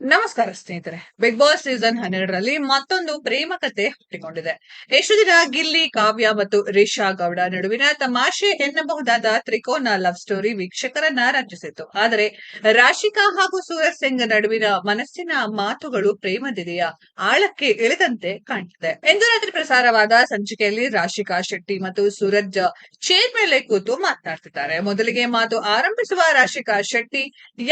ನಮಸ್ಕಾರ ಸ್ನೇಹಿತರೆ big boss season ಹನ್ನೆರಡರಲ್ಲಿ ಮತ್ತೊಂದು ಪ್ರೇಮ ಕತೆ ಹುಟ್ಟಿಕೊಂಡಿದೆ. ಎಷ್ಟು ದಿನ ಗಿಲ್ಲಿ, ಕಾವ್ಯ ಮತ್ತು ರಿಷಾ ಗೌಡ ನಡುವಿನ ತಮಾಷೆ ಎನ್ನಬಹುದಾದ ತ್ರಿಕೋನ ಲವ್ ಸ್ಟೋರಿ ವೀಕ್ಷಕರನ್ನ ರಂಜಿಸಿತು ಆದರೆ ರಾಶಿಕಾ ಹಾಗೂ ಸೂರಜ್ ಸಿಂಗ್ ನಡುವಿನ ಮನಸ್ಸಿನ ಮಾತುಗಳು ಪ್ರೇಮದಿದೆಯ? ಆಳಕ್ಕೆ ಇಳಿದಂತೆ ಕಾಣ್ತಿದೆ. ಇಂದು ರಾತ್ರಿ ಪ್ರಸಾರವಾದ ಸಂಚಿಕೆಯಲ್ಲಿ ರಾಶಿಕಾ ಶೆಟ್ಟಿ ಮತ್ತು ಸೂರಜ್ ಚೇರ್ ಮೇಲೆ ಕೂತು ಮಾತನಾಡ್ತಿದ್ದಾರೆ. ಮೊದಲಿಗೆ ಮಾತು ಆರಂಭಿಸುವ ರಾಶಿಕಾ ಶೆಟ್ಟಿ,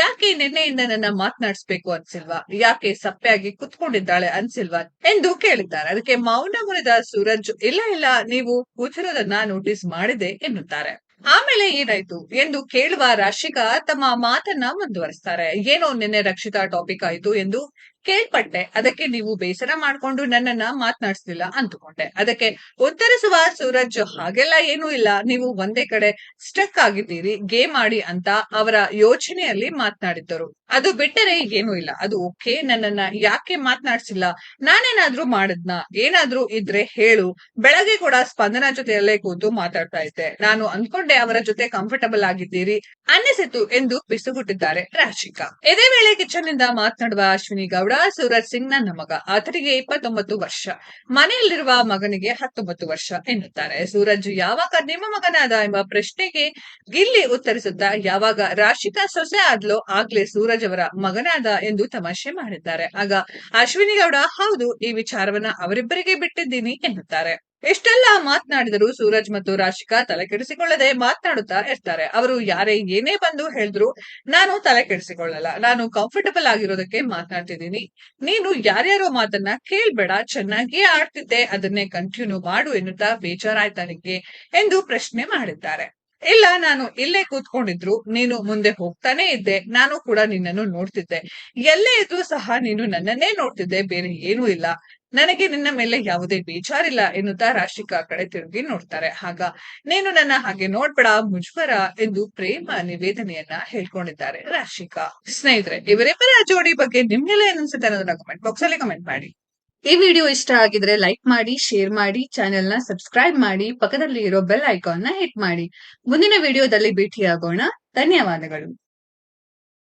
ಯಾಕೆ ನಿನ್ನೆಯಿಂದ ನನ್ನ ಮಾತನಾಡಿಸ್ಬೇಕು ಅನ್ಸಿಲ್ವಾ? ಯಾಕೆ ಸಪ್ಪೆಯಾಗಿ ಕುತ್ಕೊಂಡಿದ್ದಾಳೆ ಅನ್ಸಿಲ್ವಾ ಎಂದು ಕೇಳಿದ್ದಾರೆ. ಅದಕ್ಕೆ ಮೌನ ಮುರಿದ ಸೂರಜ್, ಇಲ್ಲ ಇಲ್ಲ, ನೀವು ಕೂತಿರೋದನ್ನ ನೋಟಿಸ್ ಮಾಡಿದೆ ಎನ್ನುತ್ತಾರೆ. ಆಮೇಲೆ ಏನಾಯ್ತು ಎಂದು ಕೇಳುವ ರಾಶಿಕಾ ತಮ್ಮ ಮಾತನ್ನ ಮುಂದುವರಿಸ್ತಾರೆ. ಏನೋ ನಿನ್ನೆ ರಕ್ಷಿತಾ ಟಾಪಿಕ್ ಆಯ್ತು ಎಂದು ಕೇಳ್ಪಟ್ಟೆ. ಅದಕ್ಕೆ ನೀವು ಬೇಸರ ಮಾಡ್ಕೊಂಡು ನನ್ನನ್ನ ಮಾತನಾಡಿಸ್ಲಿಲ್ಲ ಅಂದುಕೊಂಡೆ. ಅದಕ್ಕೆ ಉತ್ತರಿಸುವ ಸೂರಜ್, ಹಾಗೆಲ್ಲ ಏನೂ ಇಲ್ಲ. ನೀವು ಒಂದೇ ಕಡೆ ಸ್ಟಕ್ ಆಗಿದ್ದೀರಿ. ಗೇಮ್ ಆಡಿ ಅಂತ ಅವರ ಯೋಚನೆಯಲ್ಲಿ ಮಾತನಾಡಿದ್ದರು. ಅದು ಬಿಟ್ಟರೆ ಏನೂ ಇಲ್ಲ. ಅದು ಓಕೆ. ನನ್ನನ್ನ ಯಾಕೆ ಮಾತನಾಡ್ಸಿಲ್ಲ? ನಾನೇನಾದ್ರೂ ಮಾಡದ್ನ? ಏನಾದ್ರೂ ಇದ್ರೆ ಹೇಳು. ಬೆಳಗ್ಗೆ ಕೂಡ ಸ್ಪಂದನ ಜೊತೆಯಲ್ಲೇ ಕೂತು ಮಾತಾಡ್ತಾ ಇದ್ದೆ. ನಾನು ಅನ್ಕೊಂಡೆ ಅವರ ಜೊತೆ ಕಂಫರ್ಟಬಲ್ ಆಗಿದ್ದೀರಿ. ಅನ್ನಿಸಿತು ಎಂದು ಬಿಸುಗುಟ್ಟಿದ್ದಾರೆ ರಾಶಿಕಾ. ಇದೇ ವೇಳೆ ಕಿಚನ್ನಿಂದ ಮಾತನಾಡುವ ಅಶ್ವಿನಿ ಗೌಡ ಸೂರಜ್ ಸಿಂಗ್ ನನ್ನ ಮಗ ಆತನಿಗೆ ಇಪ್ಪತ್ತೊಂಬತ್ತು ವರ್ಷ. ಮನೆಯಲ್ಲಿರುವ ಮಗನಿಗೆ ಹತ್ತೊಂಬತ್ತು ವರ್ಷ ಎನ್ನುತ್ತಾರೆ. ಸೂರಜ್ ಯಾವಾಗ ನಿಮ್ಮ ಮಗನಾದ ಎಂಬ ಪ್ರಶ್ನೆಗೆ ಗಿಲ್ಲಿ ಉತ್ತರಿಸುತ್ತಾ, ಯಾವಾಗ ರಾಶಿಕಾ ಸೊಸೆ ಆದ್ಲೋ ಆಗ್ಲೇ ಸೂರಜ್ ಅವರ ಮಗನಾದ ಎಂದು ತಮಾಷೆ ಮಾಡಿದ್ದಾರೆ. ಆಗ ಅಶ್ವಿನಿ ಗೌಡ ಹೌದು, ಈ ವಿಚಾರವನ್ನ ಅವರಿಬ್ಬರಿಗೆ ಬಿಟ್ಟಿದ್ದೀನಿ ಎನ್ನುತ್ತಾರೆ. ಎಷ್ಟೆಲ್ಲ ಮಾತನಾಡಿದರು ಸೂರಜ್ ಮತ್ತು ರಾಶಿಕಾ ತಲೆ ಕೆಡಿಸಿಕೊಳ್ಳದೆ ಮಾತನಾಡುತ್ತಾ ಇರ್ತಾರೆ. ಅವರು ಯಾರೇ ಏನೇ ಬಂದು ಹೇಳಿದ್ರು ನಾನು ತಲೆ ಕೆಡಿಸಿಕೊಳ್ಳಲ್ಲ ನಾನು ಕಂಫರ್ಟಬಲ್ ಆಗಿರೋದಕ್ಕೆ ಮಾತನಾಡ್ತಿದ್ದೀನಿ. ನೀನು ಯಾರ್ಯಾರೋ ಮಾತನ್ನ ಕೇಳ್ಬೇಡ. ಚೆನ್ನಾಗಿ ಆಡ್ತಿದ್ದೆ. ಅದನ್ನೇ ಕಂಟಿನ್ಯೂ ಮಾಡು ಎನ್ನುತ್ತಾ ಬೇಜಾರಾಯ್ತಾ ನಿಂಗೆ ಎಂದು ಪ್ರಶ್ನೆ ಮಾಡಿದ್ದಾರೆ. ಇಲ್ಲ, ನಾನು ಇಲ್ಲೇ ಕೂತ್ಕೊಂಡಿದ್ರು. ನೀನು ಮುಂದೆ ಹೋಗ್ತಾನೆ ಇದ್ದೆ. ನಾನು ಕೂಡ ನಿನ್ನನ್ನು ನೋಡ್ತಿದ್ದೆ. ಎಲ್ಲೇ ಇದ್ರೂ ಸಹ ನೀನು ನನ್ನನ್ನೇ ನೋಡ್ತಿದ್ದೆ. ಬೇರೆ ಏನೂ ಇಲ್ಲ. ನನಗೆ ನಿನ್ನ ಮೇಲೆ ಯಾವುದೇ ಬೇಜಾರಿಲ್ಲ ಎನ್ನುತ್ತಾ ರಾಶಿಕಾ ಕಡೆ ತಿರುಗಿ ನೋಡ್ತಾರೆ. ಆಗ, ನೀನು ನನ್ನ ಹಾಗೆ ನೋಡ್ಬೇಡ ಮುಜ್ವರ ಎಂದು ಪ್ರೇಮ ನಿವೇದನೆಯನ್ನ ಹೇಳ್ಕೊಂಡಿದ್ದಾರೆ ರಾಶಿಕಾ. ಸ್ನೇಹಿತರೆ ಇವರಿಬ್ಬರ ಜೋಡಿ ಬಗ್ಗೆ ನಿಮ್ಗೆಲ್ಲ ಏನನ್ಸುತ್ತೆ ಅನ್ನೋದನ್ನ ಕಮೆಂಟ್ ಬಾಕ್ಸ್ ಅಲ್ಲಿ ಕಮೆಂಟ್ ಮಾಡಿ. ಈ ವಿಡಿಯೋ ಇಷ್ಟ ಆಗಿದ್ರೆ ಲೈಕ್ ಮಾಡಿ ಶೇರ್ ಮಾಡಿ ಚಾನೆಲ್ನ ಸಬ್ಸ್ಕ್ರೈಬ್ ಮಾಡಿ ಪಕ್ಕದಲ್ಲಿ ಇರೋ ಬೆಲ್ ಐಕಾನ್ನ ಹಿಟ್ ಮಾಡಿ. ಮುಂದಿನ ವಿಡಿಯೋದಲ್ಲಿ ಭೇಟಿಯಾಗೋಣ. ಧನ್ಯವಾದಗಳು.